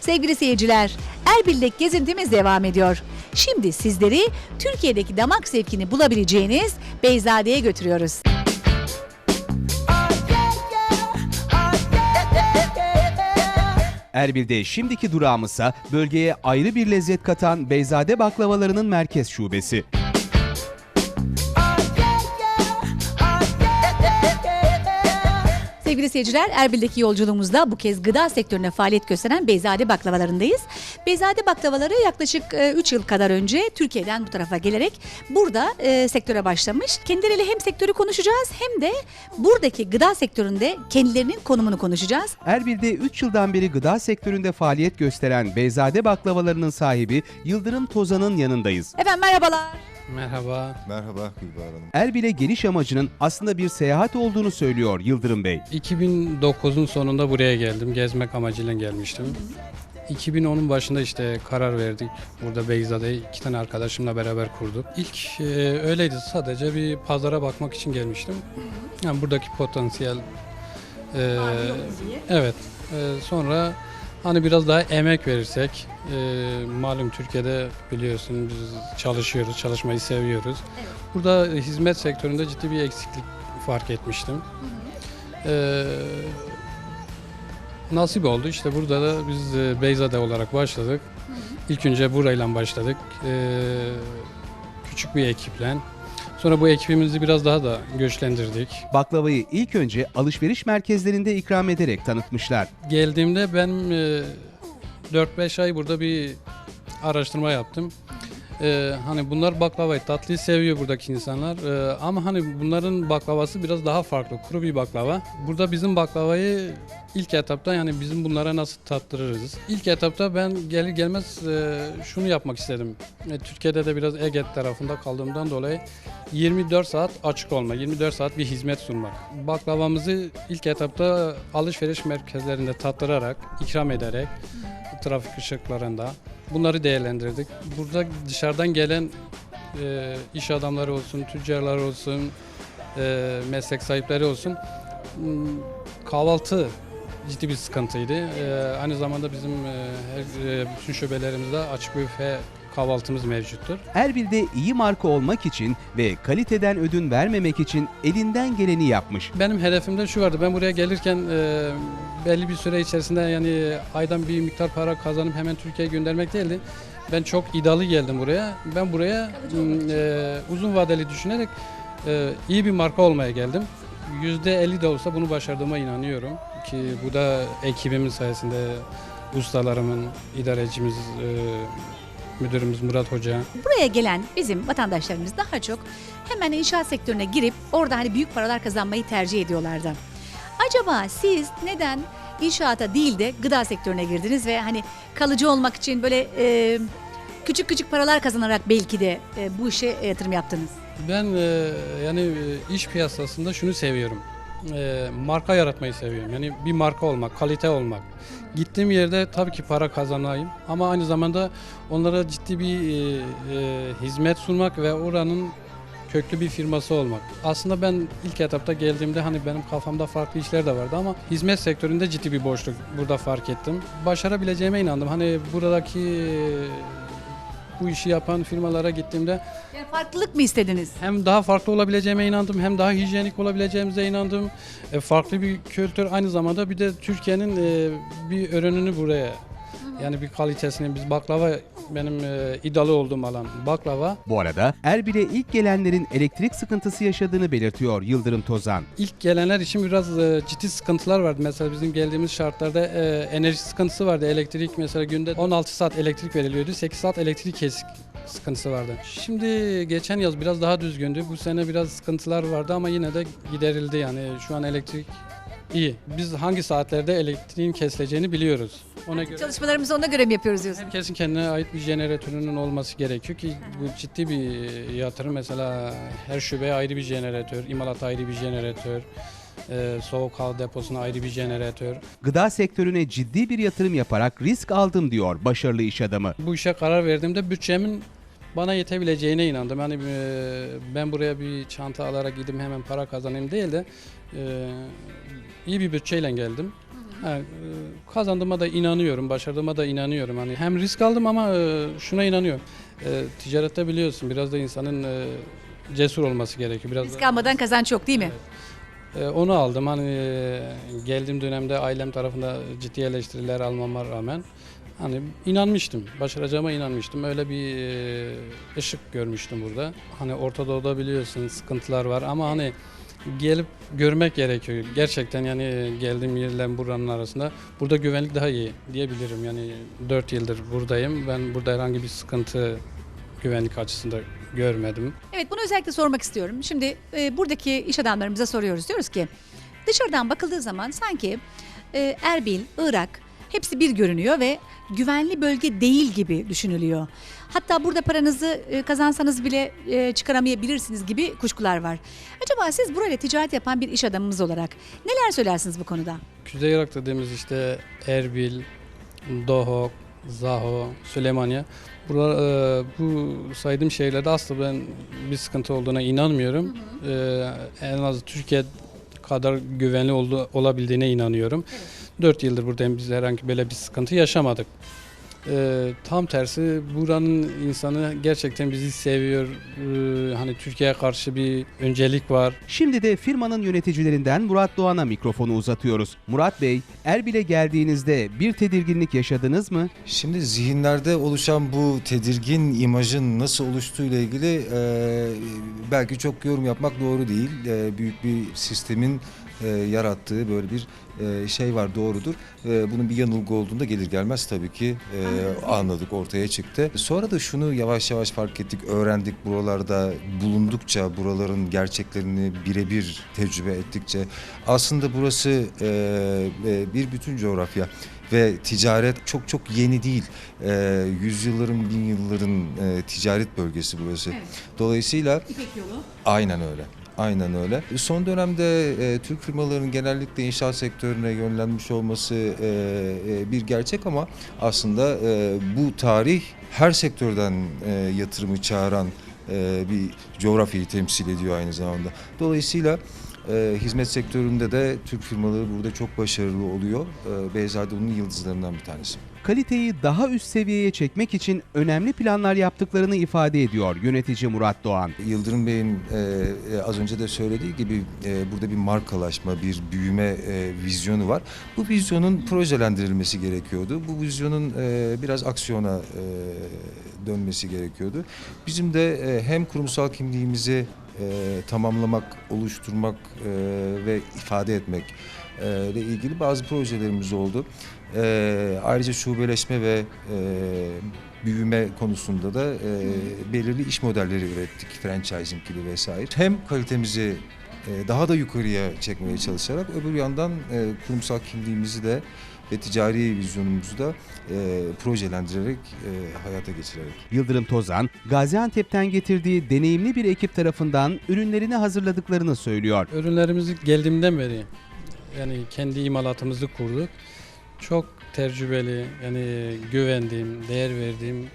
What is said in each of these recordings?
Sevgili seyirciler, Erbil'deki gezintimiz devam ediyor. Şimdi sizleri Türkiye'deki damak zevkini bulabileceğiniz Beyzade'ye götürüyoruz. Erbil'de şimdiki durağımızsa bölgeye ayrı bir lezzet katan Beyzade baklavalarının merkez şubesi. Sevgili seyirciler, Erbil'deki yolculuğumuzda bu kez gıda sektörüne faaliyet gösteren Beyzade baklavalarındayız. Beyzade baklavaları yaklaşık 3 yıl kadar önce Türkiye'den bu tarafa gelerek burada e, sektöre başlamış. Kendileriyle hem sektörü konuşacağız hem de buradaki gıda sektöründe kendilerinin konumunu konuşacağız. Erbil'de 3 yıldan beri gıda sektöründe faaliyet gösteren Beyzade baklavalarının sahibi Yıldırım Tozan'ın yanındayız. Efendim merhabalar. Merhaba. Merhaba Gülbahar Hanım. Erbil'e geliş amacının aslında bir seyahat olduğunu söylüyor Yıldırım Bey. 2009'un sonunda buraya geldim. Gezmek amacıyla gelmiştim. 2010'un başında işte karar verdik. Burada Beyza'da iki tane arkadaşımla beraber kurduk. İlk e, öyleydi. Sadece bir pazara bakmak için gelmiştim. Yani buradaki potansiyel e, evet. E, sonra hani biraz daha emek verirsek e, malum Türkiye'de biliyorsun biz çalışıyoruz, çalışmayı seviyoruz. Burada hizmet sektöründe ciddi bir eksiklik fark etmiştim. Ee, nasip oldu işte burada da biz e, Beyzade olarak başladık. İlk önce burayla başladık. Ee, küçük bir ekiple. Sonra bu ekibimizi biraz daha da güçlendirdik. Baklavayı ilk önce alışveriş merkezlerinde ikram ederek tanıtmışlar. Geldiğimde ben e, 4-5 ay burada bir araştırma yaptım. Ee, hani bunlar baklavayı tatlıyı seviyor buradaki insanlar Ee, ama hani bunların baklavası biraz daha farklı kuru bir baklava. Burada bizim baklavayı ilk etapta yani bizim bunlara nasıl tattırırız? İlk etapta ben gelir gelmez e, şunu yapmak istedim. E, Türkiye'de de biraz Ege tarafında kaldığımdan dolayı 24 saat açık olma, 24 saat bir hizmet sunmak. Baklavamızı ilk etapta alışveriş merkezlerinde tattırarak, ikram ederek, trafik ışıklarında bunları değerlendirdik. Burada dışarıdan gelen e, iş adamları olsun, tüccarlar olsun, e, meslek sahipleri olsun m, kahvaltı ciddi bir sıkıntıydı. E, aynı zamanda bizim e, her, e, bütün şubelerimizde açık büfe kahvaltımız mevcuttur. Erbil'de iyi marka olmak için ve kaliteden ödün vermemek için elinden geleni yapmış. Benim hedefimde şu vardı. Ben buraya gelirken e, belli bir süre içerisinde yani aydan bir miktar para kazanıp hemen Türkiye'ye göndermek değildi. Ben çok iddialı geldim buraya. Ben buraya e, uzun vadeli düşünerek e, iyi bir marka olmaya geldim. %50 de olsa bunu başardığıma inanıyorum ki bu da ekibimin sayesinde ustalarımın, idarecimiz, e, müdürümüz Murat Hoca, Buraya gelen bizim vatandaşlarımız daha çok hemen inşaat sektörüne girip orada hani büyük paralar kazanmayı tercih ediyorlardı. Acaba siz neden inşaata değil de gıda sektörüne girdiniz ve hani kalıcı olmak için böyle e, küçük küçük paralar kazanarak belki de e, bu işe yatırım yaptınız? Ben e, yani e, iş piyasasında şunu seviyorum. E, marka yaratmayı seviyorum. Yani bir marka olmak, kalite olmak. Gittiğim yerde tabii ki para kazanayım ama aynı zamanda onlara ciddi bir e, e, hizmet sunmak ve oranın köklü bir firması olmak. Aslında ben ilk etapta geldiğimde hani benim kafamda farklı işler de vardı ama hizmet sektöründe ciddi bir boşluk burada fark ettim. Başarabileceğime inandım. Hani buradaki bu işi yapan firmalara gittiğimde Yani farklılık mı istediniz? hem daha farklı olabileceğime inandım hem daha hijyenik olabileceğimize inandım. E, farklı bir kültür aynı zamanda bir de Türkiye'nin e, bir ürününü buraya yani bir kalitesini biz baklava benim e, iddialı olduğum alan baklava. Bu arada Erbil'e ilk gelenlerin elektrik sıkıntısı yaşadığını belirtiyor Yıldırım Tozan. İlk gelenler için biraz e, ciddi sıkıntılar vardı. Mesela bizim geldiğimiz şartlarda e, enerji sıkıntısı vardı. Elektrik mesela günde 16 saat elektrik veriliyordu. 8 saat elektrik kesik sıkıntısı vardı. Şimdi geçen yaz biraz daha düzgündü. Bu sene biraz sıkıntılar vardı ama yine de giderildi yani. Şu an elektrik iyi. Biz hangi saatlerde elektriğin kesileceğini biliyoruz. Ona göre Çalışmalarımızı ona göre mi yapıyoruz diyorsun? herkesin kendine ait bir jeneratörünün olması gerekiyor ki bu ciddi bir yatırım. Mesela her şubeye ayrı bir jeneratör, imalata ayrı bir jeneratör, e, soğuk hava deposuna ayrı bir jeneratör. Gıda sektörüne ciddi bir yatırım yaparak risk aldım diyor başarılı iş adamı. Bu işe karar verdiğimde bütçemin bana yetebileceğine inandım. Hani e, ben buraya bir çanta alarak gidip hemen para kazanayım değil de e, iyi bir bütçeyle geldim. E, kazandığıma da inanıyorum, başardığıma da inanıyorum. Hani hem risk aldım ama e, şuna inanıyorum. E, ticarette biliyorsun biraz da insanın e, cesur olması gerekiyor. Biraz Risk da- almadan kazanç yok değil mi? E, onu aldım. Hani e, geldiğim dönemde ailem tarafında ciddi eleştiriler almama rağmen hani inanmıştım. Başaracağıma inanmıştım. Öyle bir e, ışık görmüştüm burada. Hani Orta Doğu'da biliyorsun sıkıntılar var ama hani gelip görmek gerekiyor. Gerçekten yani geldiğim yerle buranın arasında burada güvenlik daha iyi diyebilirim. Yani 4 yıldır buradayım. Ben burada herhangi bir sıkıntı güvenlik açısında görmedim. Evet bunu özellikle sormak istiyorum. Şimdi e, buradaki iş adamlarımıza soruyoruz. Diyoruz ki dışarıdan bakıldığı zaman sanki e, Erbil, Irak hepsi bir görünüyor ve güvenli bölge değil gibi düşünülüyor. Hatta burada paranızı e, kazansanız bile e, çıkaramayabilirsiniz gibi kuşkular var. Acaba siz burayla ticaret yapan bir iş adamımız olarak neler söylersiniz bu konuda? Kuzey Irak dediğimiz işte Erbil, Dohok, Zaho, Süleymaniye. Buralar, e, bu saydığım şehirlerde aslında ben bir sıkıntı olduğuna inanmıyorum. E, en az Türkiye kadar güvenli oldu, olabildiğine inanıyorum. 4 yıldır buradayım biz herhangi böyle bir sıkıntı yaşamadık. E, tam tersi buranın insanı gerçekten bizi seviyor. E, hani Türkiye'ye karşı bir öncelik var. Şimdi de firmanın yöneticilerinden Murat Doğan'a mikrofonu uzatıyoruz. Murat Bey, Erbil'e geldiğinizde bir tedirginlik yaşadınız mı? Şimdi zihinlerde oluşan bu tedirgin imajın nasıl oluştuğu ile ilgili e, belki çok yorum yapmak doğru değil. E, büyük bir sistemin e, yarattığı böyle bir e, şey var doğrudur. E, bunun bir yanılgı olduğunda gelir gelmez tabii ki e, anladık ortaya çıktı. Sonra da şunu yavaş yavaş fark ettik, öğrendik buralarda bulundukça, buraların gerçeklerini birebir tecrübe ettikçe aslında burası e, e, bir bütün coğrafya ve ticaret çok çok yeni değil. E, yüzyılların, bin yılların e, ticaret bölgesi burası. Evet. Dolayısıyla İpek yolu. aynen öyle. Aynen öyle. Son dönemde e, Türk firmalarının genellikle inşaat sektörüne yönlenmiş olması e, e, bir gerçek ama aslında e, bu tarih her sektörden e, yatırımı çağıran e, bir coğrafyayı temsil ediyor aynı zamanda. Dolayısıyla e, hizmet sektöründe de Türk firmaları burada çok başarılı oluyor. E, Beyzade bunun yıldızlarından bir tanesi. Kaliteyi daha üst seviyeye çekmek için önemli planlar yaptıklarını ifade ediyor yönetici Murat Doğan. Yıldırım Bey'in e, e, az önce de söylediği gibi e, burada bir markalaşma, bir büyüme e, vizyonu var. Bu vizyonun projelendirilmesi gerekiyordu. Bu vizyonun e, biraz aksiyona e, dönmesi gerekiyordu. Bizim de e, hem kurumsal kimliğimizi e, tamamlamak, oluşturmak e, ve ifade etmek e, ile ilgili bazı projelerimiz oldu. E, ayrıca şubeleşme ve e, büyüme konusunda da e, belirli iş modelleri ürettik, franchising gibi vesaire. Hem kalitemizi e, daha da yukarıya çekmeye çalışarak öbür yandan e, kurumsal kimliğimizi de ve ticari vizyonumuzu da e, projelendirerek, e, hayata geçirerek. Yıldırım Tozan, Gaziantep'ten getirdiği deneyimli bir ekip tarafından ürünlerini hazırladıklarını söylüyor. Ürünlerimizi geldiğimden beri yani kendi imalatımızı kurduk. Çok tecrübeli, yani güvendiğim, değer verdiğim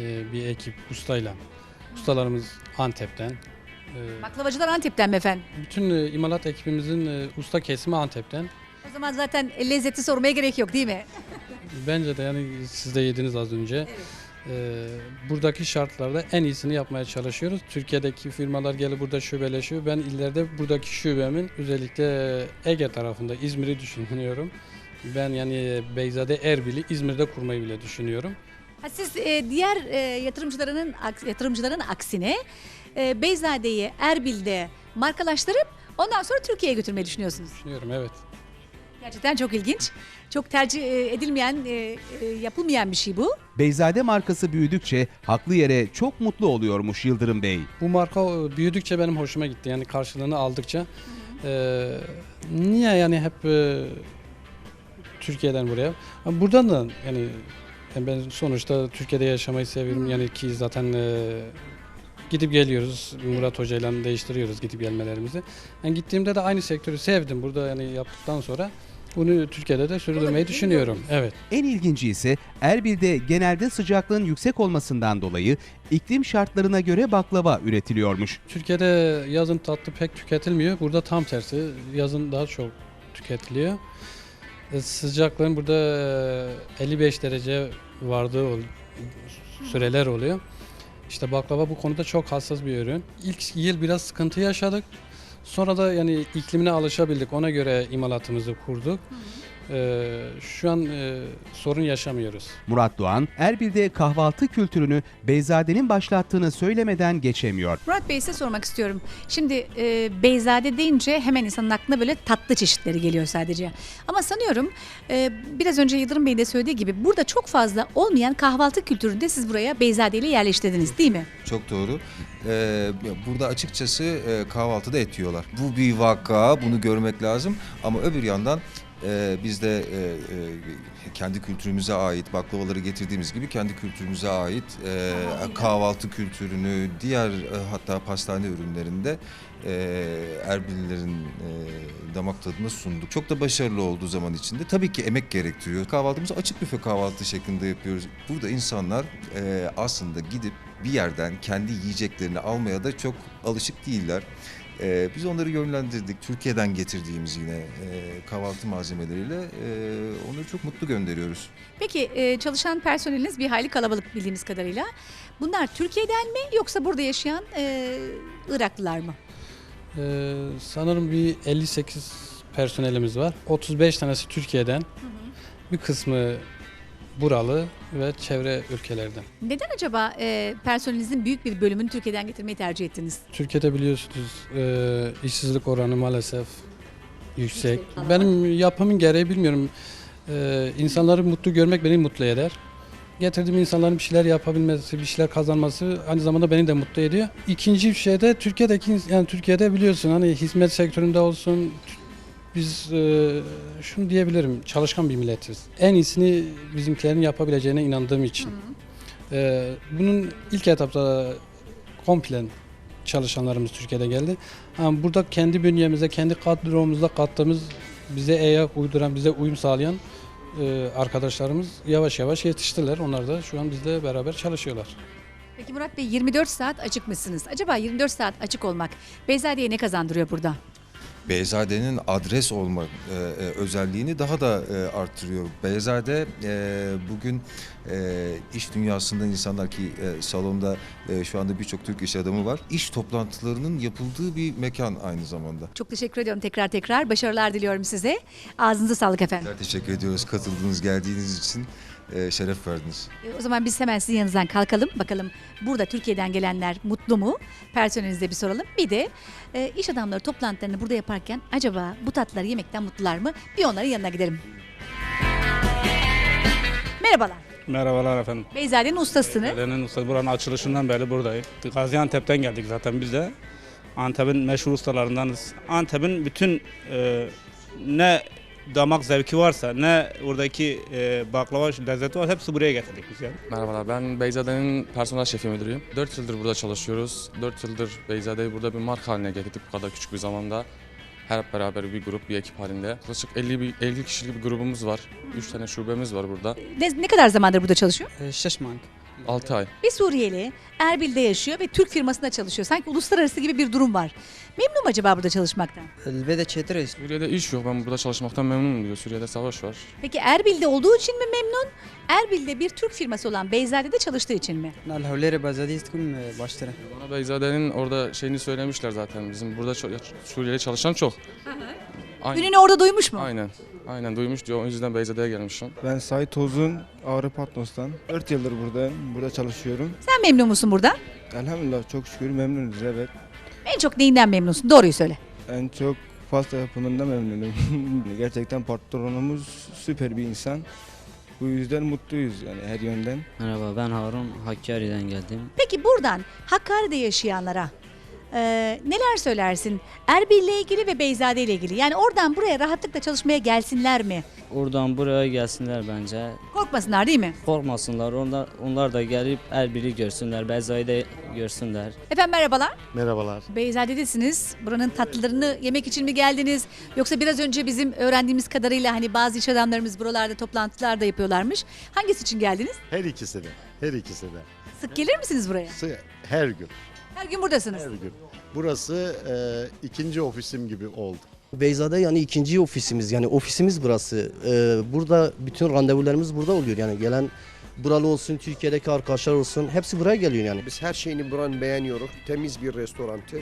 e, bir ekip ustayla. Ustalarımız Antep'ten. E, Baklavacılar Antep'ten mi efendim? bütün e, imalat ekibimizin e, usta kesimi Antep'ten. O zaman zaten lezzeti sormaya gerek yok değil mi? Bence de yani siz de yediniz az önce. E, buradaki şartlarda en iyisini yapmaya çalışıyoruz. Türkiye'deki firmalar gelip burada şubeleşiyor. Ben ileride buradaki şubemin özellikle Ege tarafında İzmir'i düşünüyorum. Ben yani Beyzade Erbil'i İzmir'de kurmayı bile düşünüyorum. Ha, siz e, diğer e, yatırımcıların aks- yatırımcıların aksine e, Beyzade'yi Erbil'de markalaştırıp ondan sonra Türkiye'ye götürmeyi düşünüyorsunuz. Düşünüyorum evet. Gerçekten çok ilginç. Çok tercih e, edilmeyen, e, e, yapılmayan bir şey bu. Beyzade markası büyüdükçe haklı yere çok mutlu oluyormuş Yıldırım Bey. Bu marka e, büyüdükçe benim hoşuma gitti. Yani karşılığını aldıkça. E, niye yani hep e, Türkiye'den buraya? Ha, Buradan da yani yani ben sonuçta Türkiye'de yaşamayı seviyorum. Yani ki zaten e, gidip geliyoruz. Murat Hoca ile değiştiriyoruz gidip gelmelerimizi. Yani gittiğimde de aynı sektörü sevdim. Burada yani yaptıktan sonra bunu Türkiye'de de sürdürmeyi düşünüyorum. Evet. En ilginci ise Erbil'de genelde sıcaklığın yüksek olmasından dolayı iklim şartlarına göre baklava üretiliyormuş. Türkiye'de yazın tatlı pek tüketilmiyor. Burada tam tersi. Yazın daha çok tüketiliyor. E, Sıcaklığın burada e, 55 derece vardığı süreler oluyor. İşte baklava bu konuda çok hassas bir ürün. İlk yıl biraz sıkıntı yaşadık. Sonra da yani iklimine alışabildik. Ona göre imalatımızı kurduk. E, şu an e, sorun yaşamıyoruz. Murat Doğan, Erbil'de kahvaltı kültürünü Beyzade'nin başlattığını söylemeden geçemiyor. Murat Bey size sormak istiyorum. Şimdi e, Beyzade deyince hemen insanın aklına böyle tatlı çeşitleri geliyor sadece. Ama sanıyorum e, biraz önce Yıldırım Bey'in de söylediği gibi burada çok fazla olmayan kahvaltı kültüründe siz buraya Beyzade ile yerleştirdiniz değil mi? Çok doğru. Ee, burada açıkçası e, kahvaltıda et yiyorlar. Bu bir vaka, bunu görmek lazım. Ama öbür yandan e, biz de e, e, kendi kültürümüze ait baklavaları getirdiğimiz gibi kendi kültürümüze ait e, kahvaltı kültürünü, diğer e, hatta pastane ürünlerinde e, Erbillilerin e, damak tadına sunduk. Çok da başarılı olduğu zaman içinde. Tabii ki emek gerektiriyor. Kahvaltımızı açık büfe kahvaltı şeklinde yapıyoruz. Burada insanlar e, aslında gidip bir yerden kendi yiyeceklerini almaya da çok alışık değiller. E, biz onları yönlendirdik. Türkiye'den getirdiğimiz yine e, kahvaltı malzemeleriyle e, onları çok mutlu gönderiyoruz. Peki e, çalışan personeliniz bir hayli kalabalık bildiğimiz kadarıyla. Bunlar Türkiye'den mi yoksa burada yaşayan e, Iraklılar mı? E, sanırım bir 58 personelimiz var. 35 tanesi Türkiye'den. Bir kısmı buralı ve çevre ülkelerden. Neden acaba e, personelinizin büyük bir bölümünü Türkiye'den getirmeyi tercih ettiniz? Türkiye'de biliyorsunuz e, işsizlik oranı maalesef yüksek. Yüksek. Benim yapımın gereği bilmiyorum. E, insanları mutlu görmek beni mutlu eder. Getirdiğim insanların bir şeyler yapabilmesi, bir şeyler kazanması aynı zamanda beni de mutlu ediyor. İkinci şey de Türkiye'deki yani Türkiye'de biliyorsun hani hizmet sektöründe olsun biz e, şunu diyebilirim çalışkan bir milletiz. En iyisini bizimkilerin yapabileceğine inandığım için. E, bunun ilk etapta komple çalışanlarımız Türkiye'de geldi. Ama burada kendi bünyemize, kendi kadromuzda kattığımız, bize ayak uyduran, bize uyum sağlayan e, arkadaşlarımız yavaş yavaş yetiştiler. Onlar da şu an bizle beraber çalışıyorlar. Peki Murat Bey 24 saat açık mısınız? Acaba 24 saat açık olmak Beyzade'ye ne kazandırıyor burada? Beyzade'nin adres olma e, e, özelliğini daha da e, arttırıyor. Beyzade e, bugün e, iş dünyasında insanlar ki e, salonda e, şu anda birçok Türk iş adamı var. İş toplantılarının yapıldığı bir mekan aynı zamanda. Çok teşekkür ediyorum tekrar tekrar. Başarılar diliyorum size. Ağzınıza sağlık efendim. Teşekkür ediyoruz katıldığınız, geldiğiniz için e, şeref verdiniz. E, O zaman biz hemen sizin yanınızdan kalkalım. Bakalım burada Türkiye'den gelenler mutlu mu? Personelinize bir soralım. Bir de e, iş adamları toplantılarını burada yaparken acaba bu tatlıları yemekten mutlular mı? Bir onların yanına gidelim. Merhabalar. Merhabalar efendim. Beyzade'nin ustasını. Benim usta buranın açılışından beri buradayım. Gaziantep'ten geldik zaten biz de. Antep'in meşhur ustalarındanız. Antep'in bütün e, ne damak zevki varsa ne oradaki e, baklava lezzeti var hepsi buraya getirdik biz yani. Merhabalar ben Beyzade'nin personel şefi müdürüyüm. 4 yıldır burada çalışıyoruz. 4 yıldır Beyzade'yi burada bir marka haline getirdik bu kadar küçük bir zamanda. Hep beraber bir grup, bir ekip halinde. Yaklaşık 50, bir- 50 kişilik bir grubumuz var. 3 tane şubemiz var burada. Ne, ne kadar zamandır burada çalışıyor? Ee, Şişmank. 6 ay. Bir Suriyeli Erbil'de yaşıyor ve Türk firmasında çalışıyor. Sanki uluslararası gibi bir durum var. Memnun mu acaba burada çalışmaktan? Elbette çeteriz. Suriye'de iş yok. Ben burada çalışmaktan memnunum diyor. Suriye'de savaş var. Peki Erbil'de olduğu için mi memnun? Erbil'de bir Türk firması olan Beyzade'de çalıştığı için mi? Nalhavleri Beyzade'yizdikim e, başları. Bana Beyzade'nin orada şeyini söylemişler zaten. Bizim burada Suriyeli çalışan çok. Hı. Aynen. Ününü orada duymuş mu? Aynen. Aynen duymuş diyor. O yüzden Beyzade'ye gelmişim. Ben Sait Ozun, Ağrı Patnos'tan. 4 yıldır buradayım, burada çalışıyorum. Sen memnun musun burada? Elhamdülillah çok şükür memnunuz evet. En çok neyinden memnunsun? Doğruyu söyle. En çok pasta yapımında memnunum. Gerçekten patronumuz süper bir insan. Bu yüzden mutluyuz yani her yönden. Merhaba ben Harun Hakkari'den geldim. Peki buradan Hakkari'de yaşayanlara e, neler söylersin? Erbil'le ilgili ve Beyzade ile ilgili. Yani oradan buraya rahatlıkla çalışmaya gelsinler mi? Oradan buraya gelsinler bence. Korkmasınlar değil mi? Korkmasınlar. Onlar, onlar da gelip Erbil'i görsünler. Beyza'yı da görsünler. Efendim merhabalar. Merhabalar. Beyzade'desiniz. Buranın tatlılarını yemek için mi geldiniz? Yoksa biraz önce bizim öğrendiğimiz kadarıyla hani bazı iş adamlarımız buralarda toplantılar da yapıyorlarmış. Hangisi için geldiniz? Her ikisi de. Her ikisi de. Sık gelir misiniz buraya? Her gün. Her gün buradasınız. Her gün. Burası e, ikinci ofisim gibi oldu. Beyza'da yani ikinci ofisimiz yani ofisimiz burası. Ee, burada bütün randevularımız burada oluyor yani gelen buralı olsun Türkiye'deki arkadaşlar olsun hepsi buraya geliyor yani. Biz her şeyini buranın beğeniyoruz. Temiz bir restorantı,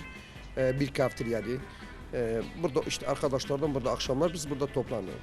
e, bir kafeteryadi. E, Burada işte arkadaşlardan burada akşamlar biz burada toplanıyoruz.